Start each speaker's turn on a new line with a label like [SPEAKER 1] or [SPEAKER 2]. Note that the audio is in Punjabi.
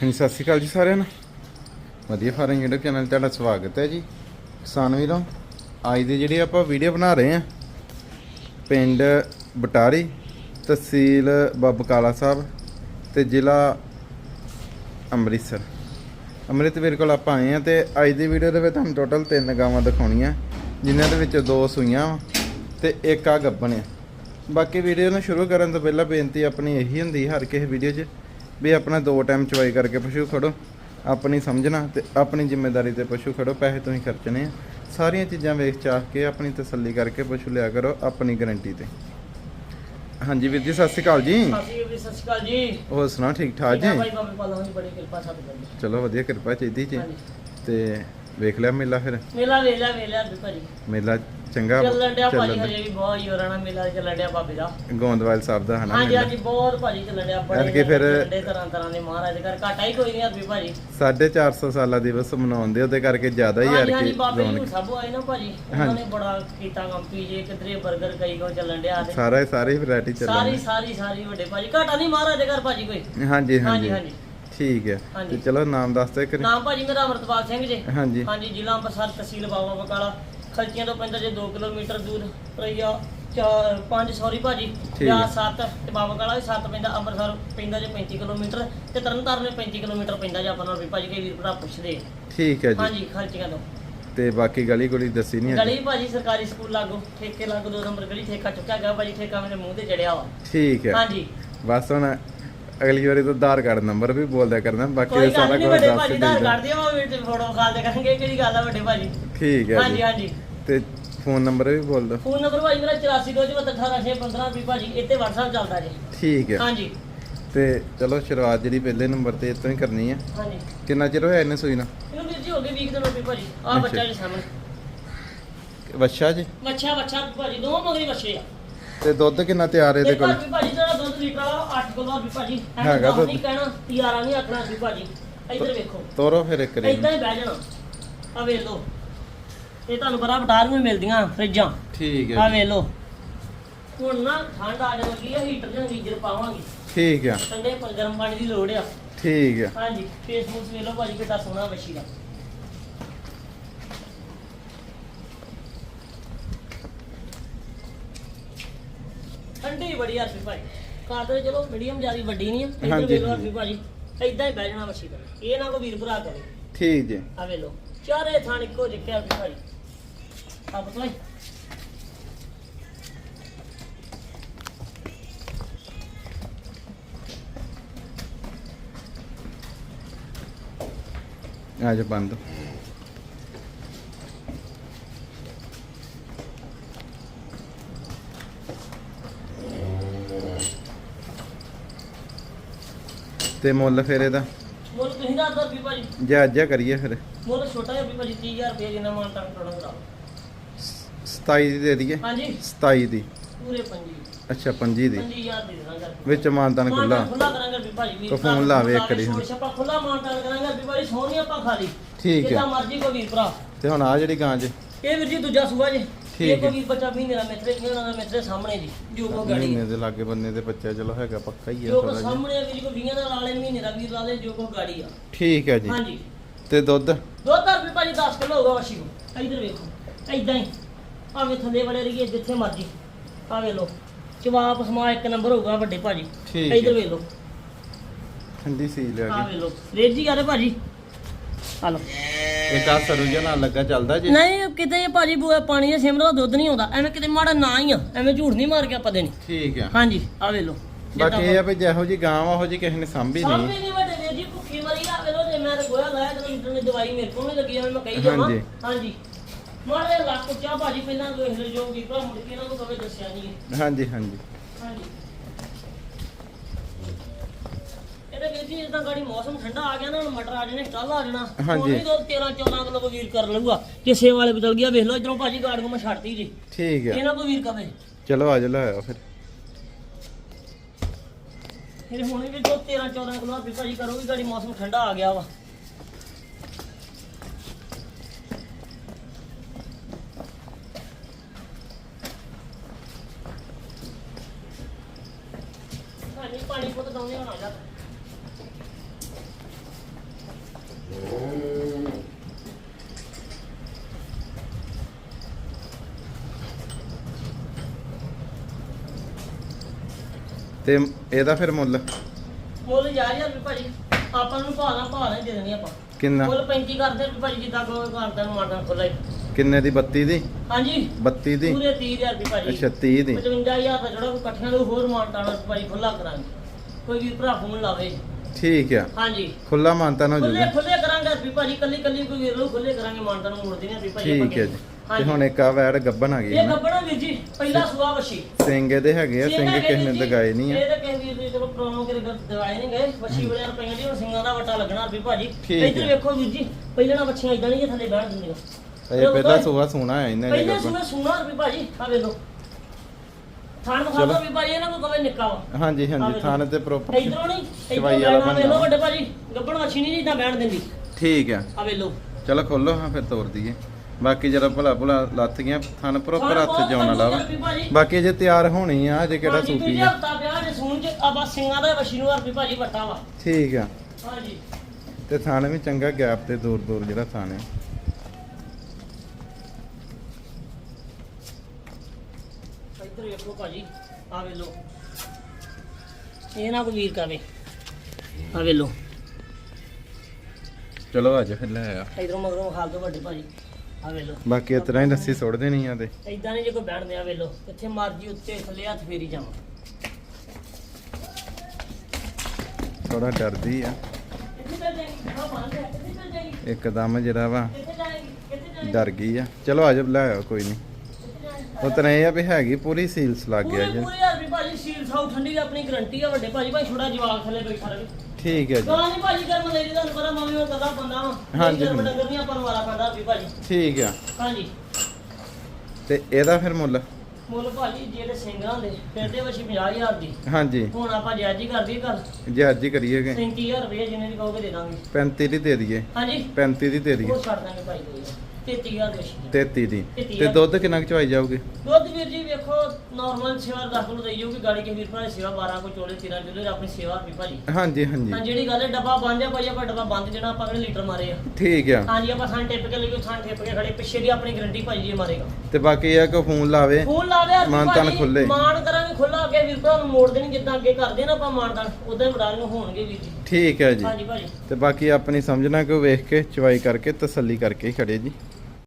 [SPEAKER 1] ਹਾਂਜੀ, ਸਤਿ ਸ਼੍ਰੀ ਅਕਾਲ ਜੀ ਸਾਰਿਆਂ ਨੂੰ। ਵਧੀਆ ਫਾਰਮ YouTube ਚੈਨਲ 'ਤੇ ਤੁਹਾਡਾ ਸਵਾਗਤ ਹੈ ਜੀ। ਕਿਸਾਨ ਵੀਰੋ, ਅੱਜ ਦੀ ਜਿਹੜੀ ਆਪਾਂ ਵੀਡੀਓ ਬਣਾ ਰਹੇ ਹਾਂ, ਪਿੰਡ ਬਟਾਰੀ, ਤਹਿਸੀਲ ਬਬਕਾਲਾ ਸਾਹਿਬ ਤੇ ਜ਼ਿਲ੍ਹਾ ਅੰਮ੍ਰਿਤਸਰ। ਅੰਮ੍ਰਿਤ ਵੀਰ ਕੋਲ ਆਪਾਂ ਆਏ ਹਾਂ ਤੇ ਅੱਜ ਦੀ ਵੀਡੀਓ ਦੇ ਵਿੱਚ ਤੁਹਾਨੂੰ ਟੋਟਲ ਤਿੰਨ ਗਾਵਾਂ ਦਿਖਾਉਣੀਆਂ, ਜਿਨ੍ਹਾਂ ਦੇ ਵਿੱਚ ਦੋ ਸੂਈਆਂ ਵਾਂ ਤੇ ਇੱਕ ਆ ਗੱਬਣ ਆ। ਬਾਕੀ ਵੀਡੀਓ ਨੂੰ ਸ਼ੁਰੂ ਕਰਨ ਤੋਂ ਪਹਿਲਾਂ ਬੇਨਤੀ ਆਪਣੀ ਇਹੀ ਹੁੰਦੀ, ਹਰ ਕਿਸੇ ਵੀਡੀਓ 'ਚ ਵੀ ਆਪਣਾ ਦੋ ਟਾਈਮ ਚਵਾਈ ਕਰਕੇ ਪਸ਼ੂ ਖੜੋ। ਆਪਣੀ ਸਮਝਣਾ ਤੇ ਆਪਣੀ ਜ਼ਿੰਮੇਵਾਰੀ ਤੇ ਪਸ਼ੂ ਖੜੋ ਪੈਸੇ ਤੁਸੀਂ ਖਰਚਣੇ ਆ। ਸਾਰੀਆਂ ਚੀਜ਼ਾਂ ਵੇਖ ਚਾਹ ਕੇ ਆਪਣੀ ਤਸੱਲੀ ਕਰਕੇ ਪਸ਼ੂ ਲਿਆ ਕਰੋ ਆਪਣੀ ਗਾਰੰਟੀ ਤੇ। ਹਾਂਜੀ ਵੀਰ ਜੀ ਸਤਿ ਸ਼੍ਰੀ ਅਕਾਲ ਜੀ।
[SPEAKER 2] ਸਤਿ ਸ਼੍ਰੀ ਅਕਾਲ ਜੀ
[SPEAKER 1] ਹੋਰ ਸੁਣਾਓ ਠੀਕ ਠਾਕ ਜੀ?
[SPEAKER 2] ਭਾਈ ਬਾਬੇ ਪਾਲਾਂ ਦੀ ਬੜੀ ਕਿਰਪਾ ਸਾਡੇ ਤੇ।
[SPEAKER 1] ਚਲੋ ਵਧੀਆ ਕਿਰਪਾ ਚਾਹੀਦੀ ਜੀ। ਤੇ ਵੇਖ ਲਿਆ ਮੇਲਾ ਫਿਰ?
[SPEAKER 2] ਮੇਲਾ ਵੇਲਾ ਵੇਲਾ ਭਾਜੀ।
[SPEAKER 1] ਮੇਲਾ ਚੰਗਾ
[SPEAKER 2] ਚੱਲਣ ਡਿਆ ਭਾਜੀ ਹਜੇ ਵੀ ਬਹੁਤ ਯੋਰਾਣਾ ਮੇਲਾ ਚੱਲਣ ਡਿਆ ਬਾਬੇ ਦਾ।
[SPEAKER 1] ਗੋਂਦਵਾਲ ਸਾਹਿਬ ਦਾ ਹਨਾ
[SPEAKER 2] ਹਾਂਜੀ ਹਾਂਜੀ ਬਹੁਤ ਭਾਜੀ ਚੱਲਣ ਡਿਆ ਬੜੇ
[SPEAKER 1] ਐਤਕੀ ਫਿਰ-
[SPEAKER 2] ਵੱਡੇ ਤਰ੍ਹਾਂ ਤਰ੍ਹਾਂ ਦੇ ਮਹਾਰਾਜ ਦੇ ਘਰ ਘਾਟਾ ਹੀ ਕੋਈ ਨਹੀਂ ਆਦਮੀ ਭਾਜੀ।
[SPEAKER 1] 450 ਸਾਲਾ ਦਿਵਸ ਮਨਾਉਂਦੇ ਉਹਦੇ ਕਰਕੇ ਜ਼ਿਆਦਾ ਹੀ ਯਾਰ
[SPEAKER 2] ਹਾਂਜੀ ਹਾਂਜੀ
[SPEAKER 1] ਕੀ
[SPEAKER 2] ਬਾਬੇ
[SPEAKER 1] ਰੌਣਕ।
[SPEAKER 2] ਸਭ ਆਏ ਨਾ ਭਾਜੀ ਉਹਨਾਂ ਨੇ ਬੜਾ ਕੀਤਾ ਕੰਮ ਪੀਜੇ ਕਿਧਰੇ 버ਗਰ ਕਈ ਕੋ ਚੱਲਣ ਡਿਆ
[SPEAKER 1] ਸਾਰਾ ਸਾਰੀ ਵੈਰਾਈਟੀ
[SPEAKER 2] ਸਾਰੀ
[SPEAKER 1] ਚੱਲਣੀ
[SPEAKER 2] ਸਾਰੀ ਸਾਰੀ ਵੱਡੇ ਭਾਜੀ ਘਾਟਾ ਨਹੀਂ ਮਹਾਰਾਜ ਦੇ ਘਰ ਭਾਜੀ ਕੋਈ।
[SPEAKER 1] ਹਾਂਜੀ
[SPEAKER 2] ਹਾਂਜੀ।
[SPEAKER 1] ਹਾਂਜੀ
[SPEAKER 2] ਹਾਂਜੀ।
[SPEAKER 1] ਠੀਕ ਹੈ।
[SPEAKER 2] ਹਾਂਜੀ।
[SPEAKER 1] ਤੇ ਚਲੋ ਨਾਮ ਦੱਸ ਦਿਓ ਕਰੀ
[SPEAKER 2] ਨਾਮ ਭਾਜੀ ਮੇਰਾ ਅਮਰਤਪਾਲ ਸਿੰਘ ਜੀ।
[SPEAKER 1] ਹਾਂਜੀ।
[SPEAKER 2] ਹਾਂਜੀ ਜ਼ਿਲ੍ਹਾ ਅੰਮ੍ਰਿਤਸਰ ਤਹਿਸੀਲ ਬਾਬਾ ਬਕਾਲਾ। ਖਲਚੀਆਂ ਤੋਂ ਪੈਂਦਾ ਜੇ 2 ਕਿਲੋਮੀਟਰ ਦੂਰ ਰਈਆ 5 ਸੌਰੀ ਭਾਜੀ
[SPEAKER 1] ਠੀਕ
[SPEAKER 2] ਜਾਂ। 7 ਤੇ ਬਾਬਾ ਬਕਾਲਾ ਵੀ 7 ਪੈਂਦਾ ਅੰਮ੍ਰਿਤਸਰ ਪੈਂਦਾ ਜੇ 35 ਕਿਲੋਮੀਟਰ ਤੇ ਤਰਨਤਾਰਨ ਵੀ 35 ਕਿਲੋਮੀਟਰ ਪੈਂਦਾ ਜੇ ਆਪਾਂ ਨਾਲ ਵੀ ਭਾਜੀ ਕਈ ਵੀਰ ਭਰਾ ਪੁੱਛਦੇ ਆ।
[SPEAKER 1] ਠੀਕ ਹੈ ਜੀ।
[SPEAKER 2] ਹਾਂਜੀ ਖਲਚੀਆਂ ਤੋਂ।
[SPEAKER 1] ਤੇ ਬਾਕੀ ਗਲੀ ਗੁਲੀ ਦੱਸੀ ਨਹੀਂ
[SPEAKER 2] ਗਲੀ
[SPEAKER 1] ਅੱਜ
[SPEAKER 2] ਭਾਜੀ ਸਰਕਾਰੀ ਸਕੂਲ ਲਾਗੋ ਠੇਕੇ ਲਾਗੋ ਦੋ ਨੰਬਰ ਗਲੀ ਠੇਕਾ ਚੁੱਕਿਆ ਗਿਆ ਭਾਜੀ ਠੇਕਾ ਮੇਰੇ ਮੂੰਹ ਤੇ ਚੜਿਆ ਵਾ।
[SPEAKER 1] ਠੀਕ ਹੈ।
[SPEAKER 2] ਹਾਂਜੀ।
[SPEAKER 1] ਬਸ ਹੁਣ ਅਗਲੀ ਵਾਰੀ ਤੋਂ ਆਧਾਰ ਕਾਰਡ ਨੰਬਰ ਵੀ ਬੋਲਦਿਆ ਕਰਨਾ ਬਾਕੀ
[SPEAKER 2] ਕੋਈ
[SPEAKER 1] ਤਾਂ
[SPEAKER 2] ਗੱਲ
[SPEAKER 1] ਸਾਰਾ
[SPEAKER 2] ਨਹੀਂ
[SPEAKER 1] ਕੁਝ
[SPEAKER 2] ਵੱਡੇ
[SPEAKER 1] ਦੱਸ
[SPEAKER 2] ਭਾਜੀ
[SPEAKER 1] ਹੀ
[SPEAKER 2] ਦਾ
[SPEAKER 1] ਦੇਈਦਾ।
[SPEAKER 2] ਕਰ ਦਿਓ ਵੀਰ ਫੋਟੋ ਖਾਲ ਦੇ ਕਰਾਂਗੇ ਕਿਹੜੀ ਗੱਲ ਆ ਵੱਡੇ ਭਾਜੀ?
[SPEAKER 1] ਠੀਕ ਹੈ
[SPEAKER 2] ਹਾਂਜੀ
[SPEAKER 1] ਜੀ।
[SPEAKER 2] ਹਾਂਜੀ।
[SPEAKER 1] ਤੇ ਫੋਨ ਨੰਬਰ ਵੀ ਬੋਲ ਦਿਓ।
[SPEAKER 2] ਫੋਨ ਨੰਬਰ ਭਾਜੀ ਮੇਰਾ 8427188615 ਵੀ ਭਾਜੀ ਇੱਥੇ WhatsApp ਚੱਲਦਾ ਜੀ।
[SPEAKER 1] ਠੀਕ ਹੈ।
[SPEAKER 2] ਹਾਂਜੀ।
[SPEAKER 1] ਤੇ ਚਲੋ ਸ਼ੁਰੂਆਤ ਜਿਹੜੀ ਪਹਿਲੇ ਨੰਬਰ ਤੇ ਇਤੋਂ ਹੀ ਕਰਨੀ ਹੈ
[SPEAKER 2] ਹਾਂਜੀ।
[SPEAKER 1] ਕਿੰਨਾ ਚਿਰ ਹੋਇਆ ਇਹਨੇ ਸੂਈ ਨਾ?
[SPEAKER 2] ਇਹਨੂੰ ਵੀਰ ਜੀ ਹੋ ਗਏ 20 ਦਿਨ ਹੋ ਗਏ ਭਾਜੀ ਆ ਬੱਚਾ ਜੀ ਸਾਹਮਣੇ।
[SPEAKER 1] ਵੱਛਾ ਜੀ?
[SPEAKER 2] ਬੱਚਾ ਬੱਚਾ ਭਾਜੀ ਦੋਵਾਂ ਮਗਰੀ ਬੱਚੇ ਆ।
[SPEAKER 1] ਤੇ ਦੁੱਧ ਕਿੰਨਾ ਤਿਆਰ ਇਹਦੇ
[SPEAKER 2] ਇਹ
[SPEAKER 1] ਕੋਲ?
[SPEAKER 2] ਭਾਜੀ ਜਿਹੜਾ ਲੀਟਰ ਵਾਲਾ 8 ਕਿਲੋ ਵੀ ਭਾਜੀ।
[SPEAKER 1] ਹੈਗਾ।
[SPEAKER 2] ਨਹੀਂ ਕਹਿਣਾ 11 ਨਹੀਂ ਆਖਣਾ ਸੀ ਭਾਜੀ। ਇੱਧਰ ਵੇਖੋ।
[SPEAKER 1] ਤੋਰੋ ਫਿਰ ਇੱਕ ਰੀ
[SPEAKER 2] ਇਦਾਂ ਹੀ ਬਹਿ ਜਾਣਾ। ਆ ਵੇਖ ਲਓ। ਇਹ ਤੁਹਾਨੂੰ ਬੜਾ ਬਟਾਰ ਨੂੰ ਮਿਲਦੀਆਂ ਫਰਿੱਜਾਂ।
[SPEAKER 1] ਠੀਕ
[SPEAKER 2] ਆ
[SPEAKER 1] ਹੈ ਜੀ।
[SPEAKER 2] ਵੇਖ ਲਓ। ਹੁਣ ਨਾ ਠੰਡ ਆ ਜਾਣ ਲੱਗੀ ਆ ਹੀਟਰ ਜਾਂ ਗੀਜ਼ਰ ਪਾਵਾਂਗੇ।
[SPEAKER 1] ਠੀਕ ਹੈ
[SPEAKER 2] ਠੰਡੇ ਪ- ਗਰਮ ਪਾਣੀ ਦੀ ਲੋੜ ਆ।
[SPEAKER 1] ਠੀਕ ਹੈ
[SPEAKER 2] ਹਾਂਜੀ ਫੇਸਬੁੱਕ ਵੇਖ ਲਓ ਭਾਜੀ ਕਿੱਡਾ ਸੋਹਣਾ ਦਾ ਠੰਡੀ ਬੜੀ ਹਰਫੀ ਭਾਈ ਕਾਦਰ ਚਲੋ ਮੀਡੀਅਮ ਜਿਆਦੀ ਵੱਡੀ ਨਹੀਂ ਆ ਇੱਧਰ
[SPEAKER 1] ਹਾਂਜੀ, ਹਾਂਜੀ।
[SPEAKER 2] ਹਰਫੀ ਭਾਜੀ ਏਦਾਂ ਹੀ ਬਹਿ ਜਾਣਾ ਬੱਛੀ ਦਾ ਇਹ ਨਾ ਕੋ ਵੀਰ ਭਰਾ ਕਰੇ।
[SPEAKER 1] ਠੀਕ ਜੀ।
[SPEAKER 2] ਆ ਵੇ ਲੋ ਚਾਰੇ ਥਾਣ ਇੱਕੋ ਜਿੱਕੇ ਹਰਫੀ ਭਾਜੀ। ਆ ਬਤਲਾਈ
[SPEAKER 1] ਆ ਜਾ ਬੰਦ। ਤੇ ਮੁੱਲ ਫਿਰ ਇਹਦਾ?
[SPEAKER 2] ਮੁੱਲ ਤੁਸੀਂ ਦਾ ਦਰ ਵੀ ਭਾਜੀ।
[SPEAKER 1] ਜੇ ਅੱਜ ਕਰੀਏ ਫਿਰ।
[SPEAKER 2] ਮੁੱਲ ਛੋਟਾ ਜਿਹਾ ਵੀ ਭਾਜੀ 30000 ਰੁਪਏ ਜਿੰਨਾ ਮਾਨ ਟੰਗ ਟੋੜਾ ਕਰਾ
[SPEAKER 1] 27 ਦੀ ਦੇ ਦਈਏ?
[SPEAKER 2] ਹਾਂਜੀ।
[SPEAKER 1] 27 ਦੀ।
[SPEAKER 2] ਪੂਰੇ ਪੰਜੀ।
[SPEAKER 1] ਅੱਛਾ 25 ਦੀ।
[SPEAKER 2] 25000 ਦੇ ਦੇਣਾ
[SPEAKER 1] ਵਿੱਚ ਮਾਨਤਾਨ ਖੁੱਲਾ
[SPEAKER 2] ਖੁੱਲਾ ਕਰਾਂਗੇ ਵੀ ਭਾਜੀ ਵੀਰ
[SPEAKER 1] ਤਾਂ ਫੋਨ ਲਾਵੇ ਇੱਕ ਵਾਰੀ
[SPEAKER 2] ਛੋੜ ਛੱਪਾ ਖੁੱਲਾ ਮਾਨਤਾਨ ਕਰਾਂਗੇ ਵੀ ਭਾਜੀ ਸੋਹਣੀ ਆਪਾਂ ਖਾਲੀ
[SPEAKER 1] ਠੀਕ ਹੈ।
[SPEAKER 2] ਜਿੱਦਾਂ ਮਰਜ਼ੀ ਕੋ ਵੀਰ ਭਰਾ।
[SPEAKER 1] ਤੇ ਹੁਣ ਆ ਜਿਹੜੀ ਗਾਂ ਜੇ
[SPEAKER 2] ਇਹ ਵੀਰ ਜੀ ਦੂਜਾ ਸੂਆ ਜੀ।
[SPEAKER 1] ਠੀਕ
[SPEAKER 2] ਇਹ
[SPEAKER 1] ਹੈ।
[SPEAKER 2] ਵੀਰ ਬੱਚਾ ਮਹੀਨੇ ਦਾ ਮਿੱਤਰੇ ਕਿ ਉਹਨਾਂ ਦਾ ਮਿੱਤਰੇ ਸਾਹਮਣੇ ਜੀ ਜੋ ਕੋ ਗਾੜੀ
[SPEAKER 1] ਮਹੀਨੇ ਦੇ ਲਾਗੇ ਬੰਨੇ ਤੇ ਬੱਚਾ ਚਲੋ ਹੈਗਾ ਪੱਕਾ ਹੀ ਆ
[SPEAKER 2] ਜੋ ਕੋ
[SPEAKER 1] ਥੋੜਾ ਜਿਹਾ।
[SPEAKER 2] ਸਾਹਮਣੇ ਆ ਵੀਰ ਕੋ 20 ਦਾ ਲਾ ਲੈ ਮਹੀਨੇ ਦਾ ਵੀਰ ਲਾ ਲੈ ਜੋ ਕੋ ਗਾੜੀ ਆ।
[SPEAKER 1] ਠੀਕ ਹੈ ਜੀ।
[SPEAKER 2] ਹਾਂਜੀ।
[SPEAKER 1] ਤੇ ਦੁੱਧ?
[SPEAKER 2] ਦਾ ਵੀ ਭਾਜੀ 10 ਕਿਲੋ ਹੋਗਾ ਵਸ਼ੀ ਕੋ ਇਧਰ ਵੇਖੋ ਇਦਾਂ ਹੀ। ਭਾਵੇਂ ਥੱਲੇ ਵੜੇ ਰਹੀਏ ਜਿੱਥੇ ਮਰਜ਼ੀ। ਆ ਵੇ ਲੋ ਜਵਾਬ ਸਮਾ ਇੱਕ ਨੰਬਰ ਹੋਊਗਾ ਵੱਡੇ ਭਾਜੀ।
[SPEAKER 1] ਠੀਕ
[SPEAKER 2] ਇਧਰ
[SPEAKER 1] ਹੈ
[SPEAKER 2] ਵੇਖ ਲੋ
[SPEAKER 1] ਠੰਡੀ ਸੀ ਲਿਆ
[SPEAKER 2] ਆ ਵੇ ਲੋ ਰੇਜੀ ਆ ਰੇ ਭਾਜੀ। ਆ ਲੋ
[SPEAKER 1] ਇੱਕ ਆ ਸਰੂਜਾ ਨਾਲ ਲੱਗਾ ਚੱਲਦਾ ਜੀ।
[SPEAKER 2] ਨਹੀਂ ਕਿਤੇ ਇਹ ਭਾਜੀ ਬੂਆ ਪਾਣੀ ਦੇ ਸਿਮਰ ਦਾ ਦੁੱਧ ਨਹੀਂ ਆਉਂਦਾ। ਐਵੇਂ ਕਿਤੇ ਮਾੜਾ ਨਾ ਹੀ ਆ। ਐਵੇਂ ਝੂਠ ਨਹੀਂ ਮਾਰ ਕੇ ਆਪਾਂ ਦੇਣੀ।
[SPEAKER 1] ਠੀਕ ਆ।
[SPEAKER 2] ਹਾਂਜੀ ਆ ਵੇ ਲੋ
[SPEAKER 1] ਬਾਕੀ ਇਹ ਆ ਵੀ ਜਿਹੋ ਜੀ ਗਾਂ ਵਾ ਉਹ ਜੀ ਕਿਸੇ ਨੇ ਸਾਂਭੀ ਨਹੀਂ।
[SPEAKER 2] ਸਾਹਮਣੇ ਨਹੀਂ ਵੱਡੇ ਵੀਰ ਜੀ ਭੁੱਖੀ ਮਰੀ ਆ ਵੇ ਲੋ ਜੇ ਮੈਂ ਤਾਂ ਗੋਇਆ ਲਾਇਆ ਤੇ ਲੀਟਰ ਨੇ ਦਵਾਈ ਮੇਰੇ ਕੋਲ ਨਹੀਂ ਲੱਗੀ ਐਵੇਂ ਮੈਂ ਕਹੀ ਜਾਵਾਂ।
[SPEAKER 1] ਹਾਂਜੀ।
[SPEAKER 2] ਹਾਂਜੀ। ਮਾੜੇ ਲੱਕ ਉੱਚਾ ਭਾਜੀ ਪਹਿਲਾਂ ਵੇਖ ਲੈ ਜੋ ਵੀ ਭਰਾ ਮੁੜ ਕੇ ਇਹਨਾਂ ਨੂੰ ਕਵੇ ਦੱਸਿਆ ਨਹੀਂ।
[SPEAKER 1] ਹਾਂਜੀ ਹਾਂਜੀ।
[SPEAKER 2] ਹਾਂਜੀ ਇਹਦੇ ਵੀਰ ਜੀ ਜਿੱਦਾਂ ਗਾੜੀ ਮੌਸਮ ਠੰਡਾ ਆ ਗਿਆ ਨਾ ਹੁਣ ਮਟਰ ਆ ਜਾਣੇ ਕੱਲ ਆ ਜਾਣਾ।
[SPEAKER 1] ਹਾਂਜੀ।
[SPEAKER 2] ਹੁਣ ਵੀ ਦੋ 13 14 ਕਿਲੋ ਕੋ ਵੀਰ ਕਰ ਲਊਗਾ ਕਿਸੇ ਵਾਲੇ ਬਦਲ ਗਿਆ ਵੇਖ ਲਓ ਇਧਰੋਂ ਭਾਜੀ ਗਾੜ ਕੋ ਮੈਂ ਛੱਡਤੀ ਜੀ।
[SPEAKER 1] ਠੀਕ ਆ।
[SPEAKER 2] ਇਹਨਾਂ ਕੋ ਵੀਰ ਕਵੇ।
[SPEAKER 1] ਚਲੋ ਆ ਜਾ ਲਾਇਆ ਫਿਰ।
[SPEAKER 2] ਫਿਰ ਹੁਣ ਵੀ ਦੋ 13 14 ਕਿਲੋ ਵੀ ਭਾਜੀ ਕਰੋਗੇ ਗਾੜੀ ਮੌਸਮ ਠੰਡਾ ਆ ਗਿਆ ਵਾ। ਪਾਣੀ ਪਾਣੀ ਪੁੱਤ ਦੋਨੇ ਹੋਣਾ ਜਾ।
[SPEAKER 1] ਤੇ ਇਹਦਾ ਫਿਰ ਮੁੱਲ?
[SPEAKER 2] ਮੁੱਲ ਯਾਰ ਯਾਰ ਵੀ ਭਾਜੀ ਆਪਾਂ ਨੂੰ ਭਾਣਾ ਭਾਣੇ ਦੇ ਦੇਣੀ ਆਪਾਂ।
[SPEAKER 1] ਕਿੰਨਾ?
[SPEAKER 2] ਮੁੱਲ 35 ਕਰਦੇ ਵੀ ਭਾਜੀ ਜਿੱਦਾਂ ਕੋ ਕਰਦਾ ਮਾਰਦਾ ਖੋਲੇ
[SPEAKER 1] ਕਿੰਨੇ ਦੀ? 32 ਦੀ?
[SPEAKER 2] ਹਾਂਜੀ।
[SPEAKER 1] 32 ਦੀ?
[SPEAKER 2] ਪੂਰੇ 30000 ਦੀ ਭਾਜੀ।
[SPEAKER 1] ਅੱਛਾ 30 ਦੀ।
[SPEAKER 2] 55000 ਦਾ ਜਿਹੜਾ ਕੋ ਇਕੱਠਿਆਂ ਨੂੰ ਹੋਰ ਮਾਰਦਾ ਭਾਜੀ ਖੁੱਲਾ ਕਰਾਂਗੇ। ਕੋਈ ਵੀ ਭਰਾ ਫੋਨ ਲਾਵੇ।
[SPEAKER 1] ਠੀਕ ਆ।
[SPEAKER 2] ਹਾਂਜੀ।
[SPEAKER 1] ਖੁੱਲਾ ਮਾਨਤਾ ਨਾ
[SPEAKER 2] ਖੁੱਲੇ ਖੁੱਲੇ ਕਰਾਂਗੇ ਵੀ ਭਾਜੀ ਕੱਲੀ ਕੱਲੀ ਕੋਈ ਨੂੰ ਖੁੱਲੇ ਕਰਾਂਗੇ ਮਾਨਤਾਂ ਨੂੰ ਮੋੜਦੇ ਨਹੀਂ ਵੀ ਭਾਜੀ
[SPEAKER 1] ਠੀਕ ਹੈ ਜੀ। ਤੇ। ਹੁਣ ਇੱਕ ਆ ਵੈੜ ਗੱਬਨ ਆ ਗਈ
[SPEAKER 2] ਇਹ
[SPEAKER 1] ਨਾ
[SPEAKER 2] ਗੱਬਣਾ ਵੀਰ ਜੀ ਪਹਿਲਾ ਸੁਆ ਵਸ਼ੀ
[SPEAKER 1] ਸਿੰਘ ਇਹਦੇ ਹੈਗੇ ਆ ਸਿੰਘ ਕਿਸੇ ਨੇ ਦਗਾਏ ਨਹੀਂ ਆ।
[SPEAKER 2] ਇਹ ਤਾਂ ਕਿਸੇ ਵੀਰ ਦੇ ਚਲੋ ਪ੍ਰੋਨੋ ਕੇ ਦਵਾਏ ਨਹੀਂ ਗਏ। ਵਸ਼ੀ ਬੜਿਆ ਰੁਪਈਆਂ ਦੀ ਹੁਣ ਸਿੰਘਾਂ ਦਾ ਵਟਾ ਲੱਗਣਾ ਵੀ ਭਾਜੀ। ਇੱਧਰ। ਵੇਖੋ ਵੀਰ ਜੀ ਪਹਿਲਾਂ ਬੱਚੀਆਂ ਇਦਾਂ ਨਹੀਂ ਥੱਲੇ ਬੈਠ ਦਿੰਦੀਆਂ।
[SPEAKER 1] ਇਹ ਪਹਿਲਾ ਸੂਆ ਸੋਨਾ ਹੈ ਇਹਨਾਂ ਨੇ
[SPEAKER 2] ਪਹਿਲੇ ਸੁਣਾ ਸੁਣਾ ਰੁਪਏ ਭਾਜੀ ਆ ਵੇਖ ਥਾਣ
[SPEAKER 1] ਚਲੋ।
[SPEAKER 2] ਮਖਾਦਾ ਵੀ ਭਾਜੀ ਇਹਨਾਂ ਕੋ ਕਵੇ ਨਿੱਕਾ ਵਾ।
[SPEAKER 1] ਹਾਂਜੀ ਹਾਂਜੀ ਥਾਣੇ ਤੇ ਪ੍ਰੋਪਰ
[SPEAKER 2] ਇਧਰੋਂ ਨਹੀਂ
[SPEAKER 1] ਵਾਲਾ ਬਣਦਾ।
[SPEAKER 2] ਵੱਡੇ ਭਾਜੀ ਗੱਬਣ ਵਸ਼ੀ ਨਹੀਂ ਇਦਾਂ ਬੈਠ ਦਿੰਦੀ।
[SPEAKER 1] ਠੀਕ ਆ।
[SPEAKER 2] ਆ ਵੇਖ। ਲਓ
[SPEAKER 1] ਚਲੋ ਖੋਲੋ ਹਾਂ ਫਿਰ ਤੋੜ ਦਈਏ। ਬਾਕੀ ਜਦੋਂ ਭਲਾ ਭਲਾ ਲੱਥ ਗਿਆ ਥਣ ਪ੍ਰੋਪਰ ਹੱਥ ਜਾਉਣ ਵਾਲਾ ਵਾ। ਬਾਕੀ ਜੇ ਤਿਆਰ ਹੋਣੀ ਆ ਜੇ ਕਿਹੜਾ ਸੂਪੀ ਆ।
[SPEAKER 2] ਹਫ਼ਤਾ ਪਿਆ ਜੇ ਸੂਣ ਚ ਆ ਬਸ ਸਿੰਘਾਂ ਦਾ ਵਸ਼ੀ ਨੂੰ ਰੁਪਏ ਭਾਜੀ ਵੱਟਾ ਵਾ।
[SPEAKER 1] ਠੀਕ ਆ।
[SPEAKER 2] ਹਾਂਜੀ।
[SPEAKER 1] ਤੇ ਥਾਣੇ ਵੀ ਚੰਗਾ ਗੈਪ ਤੇ ਦੂਰ ਦੂਰ ਜਿਹੜਾ ਥਾਣੇ
[SPEAKER 2] ਇੱਧਰ ਵੇਖੋ ਭਾਜੀ ਆ ਵੇ ਲੋ ਇਹ ਨਾ ਕੋਈ ਵੀਰ ਕਾਵੇ ਆ ਵੇ ਲੋ
[SPEAKER 1] ਚਲੋ ਅੱਜ ਫਿਰ ਲੈ ਆ।
[SPEAKER 2] ਇਧਰੋਂ ਮਗਰੋਂ ਖਾਲ ਦੋ ਵੱਡੇ ਭਾਜੀ। ਆ ਵੇ ਲੋ
[SPEAKER 1] ਬਾਕੀ ਇਤਨਾ ਹੀ ਲੱਸੀ ਸੁੱਟ ਦੇਣੀ ਆ ਤੇ।
[SPEAKER 2] ਇਦਾਂ ਨਹੀਂ ਜੇ ਕੋਈ ਬੈਠਦੇ ਆ ਵੇ ਲੋ ਕਿੱਥੇ ਮਰਜ਼ੀ ਉੱਤੇ ਥੱਲੇ ਹੱਥ ਫੇਰੀ ਜਾਵਾਂ।
[SPEAKER 1] ਥੋੜਾ ਡਰਦੀ ਆ। ਇੱਕਦਮ ਜਿਹੜਾ ਵਾ ਡਰ ਗਈ ਆ। ਚਲੋ ਅੱਜ ਲੈ ਆਓ ਕੋਈ ਨਹੀਂ ਉਤਨਾ ਇਹ ਆ ਵੀ ਹੈਗੀ ਪੂਰੀ ਸੀਲਸ ਲੱਗ ਗਿਆ ਜੀ।
[SPEAKER 2] ਪੂਰੇ ਵੀ ਭਾਜੀ ਸੀਲ ਸਾਊ ਠੰਡੀ ਦੀ ਆਪਣੀ ਗਰੰਟੀ ਆ ਵੱਡੇ ਭਾਜੀ ਭਾਈ ਛੋੜਾ ਜਵਾਬ ਥੱਲੇ ਬੈਠਾ ਰਹੇ।
[SPEAKER 1] ਠੀਕ ਹੈ ਜੀ।
[SPEAKER 2] ਗਾਂ ਨਹੀਂ ਭਾਜੀ ਕਰ ਮਲੇ ਤੁਹਾਨੂੰ ਪਤਾ ਮੰਮੀ ਉਹ ਕਦਾ ਬੰਦਾ ਵਾ।
[SPEAKER 1] ਹਾਂਜੀ,
[SPEAKER 2] ਗਰਮ। ਡੰਗਰ ਨਹੀਂ ਆਪਾਂ ਨੂੰ ਵਾਲਾ ਪੈਂਦਾ ਵੀ ਭਾਜੀ।
[SPEAKER 1] ਠੀਕ ਆ।
[SPEAKER 2] ਹਾਂਜੀ।
[SPEAKER 1] ਤੇ ਇਹਦਾ ਫਿਰ ਮੁੱਲ?
[SPEAKER 2] ਮੁੱਲ ਭਾਜੀ ਜਿਹੜੇ ਸਿੰਘਾਂ ਦੇ ਫਿਰ ਦੇ ਵਸ਼ੀ 50000 ਦੀ।
[SPEAKER 1] ਹਾਂਜੀ।
[SPEAKER 2] ਹੁਣ ਆਪਾਂ ਜਾਇਜ਼ ਹੀ ਕਰ ਦਈਏ ਗੱਲ
[SPEAKER 1] ਜੇ ਅੱਜ ਹੀ ਕਰੀਏਗੇ
[SPEAKER 2] 33000 ਰੁਪਏ ਜਿੰਨੇ ਦੀ ਕਹੋਗੇ ਦੇ ਦਾਂਗੇ।
[SPEAKER 1] 35 ਦੀ ਦੇ ਦਈਏ।
[SPEAKER 2] ਹਾਂਜੀ।
[SPEAKER 1] 35 ਦੀ ਦੇ ਦਈਏ।
[SPEAKER 2] ਉਹ ਛੱਡ ਦਾਂਗੇ ਭਾਈ ਕੋਈ 33000 ਦੀ ਵਸ਼ੀ
[SPEAKER 1] 33 ਦੀ ਤੇ
[SPEAKER 2] ਆ।
[SPEAKER 1] ਦੁੱਧ ਕਿੰਨਾ ਕੁ ਚਵਾਈ ਜਾਊਗੀ?
[SPEAKER 2] ਦੁੱਧ ਵੀਰ ਜੀ ਵੇਖੋ ਨਾਰਮਲ ਸੇਵਾ 10 ਕਿਲੋ ਦੇਈ ਜਾਊਗੀ ਗਾੜੀ ਕੇ ਵੀਰ ਭਰਾ ਸੇਵਾ 12 ਕੋ ਚੋਲੇ 13 ਕਿਲੋ ਆਪਣੀ ਸੇਵਾ ਵੀ ਭਾਜੀ।
[SPEAKER 1] ਹਾਂਜੀ ਹਾਂਜੀ।
[SPEAKER 2] ਹਾਂ ਜਿਹੜੀ ਗੱਲ ਹੈ ਡੱਬਾ ਬੰਦ ਆ ਭਾਜੀ ਆਪਾਂ ਡੱਬਾ ਬੰਦ ਜਿਹੜਾ ਆਪਾਂ ਕਿਹੜੇ ਲੀਟਰ ਮਾਰੇ ਆ।
[SPEAKER 1] ਠੀਕ ਆ।
[SPEAKER 2] ਹਾਂਜੀ ਆਪਾਂ ਥਾਂ ਟਿੱਪ ਕੇ ਲਈ ਥਾਂ ਟਿੱਪ ਕੇ ਖੜੇ ਪਿੱਛੇ ਦੀ ਆਪਣੀ ਗਰੰਟੀ ਭਾਜੀ ਜੀ ਮਾਰੇਗਾ।
[SPEAKER 1] ਤੇ ਬਾਕੀ ਇਹ ਆ ਕਿ ਫੋਨ ਲਾਵੇ
[SPEAKER 2] ਫੋਨ ਲਾਵੇ ਅੱਜ
[SPEAKER 1] ਮਾਨਤਾਨ
[SPEAKER 2] ਭਾਜੀ,
[SPEAKER 1] ਖੁੱਲੇ।
[SPEAKER 2] ਮਾਨ ਕਰਾਂਗੇ ਖੁੱਲਾ ਅੱਗੇ ਵੀਰ ਭਰਾ ਨੂੰ ਮੋੜ ਦੇਣੀ ਜਿੱਦਾਂ ਅੱਗੇ ਕਰਦੇ ਨਾ ਆਪਾਂ ਮਾਨਦਾਨ ਉਦਾਂ ਹੀ ਬੜਾ ਨੂੰ ਹੋਣਗੇ ਵੀਰ ਜੀ।
[SPEAKER 1] ਠੀਕ ਹੈ ਜੀ।
[SPEAKER 2] ਹਾਂਜੀ ਭਾਜੀ।
[SPEAKER 1] ਤੇ ਬਾਕੀ ਆਪਣੀ ਸਮਝਣਾ ਕਿ ਵੇਖ ਕੇ ਚਵਾਈ ਕਰਕੇ ਤਸੱਲੀ ਕਰਕੇ ਹੀ ਖੜੇ ਜੀ।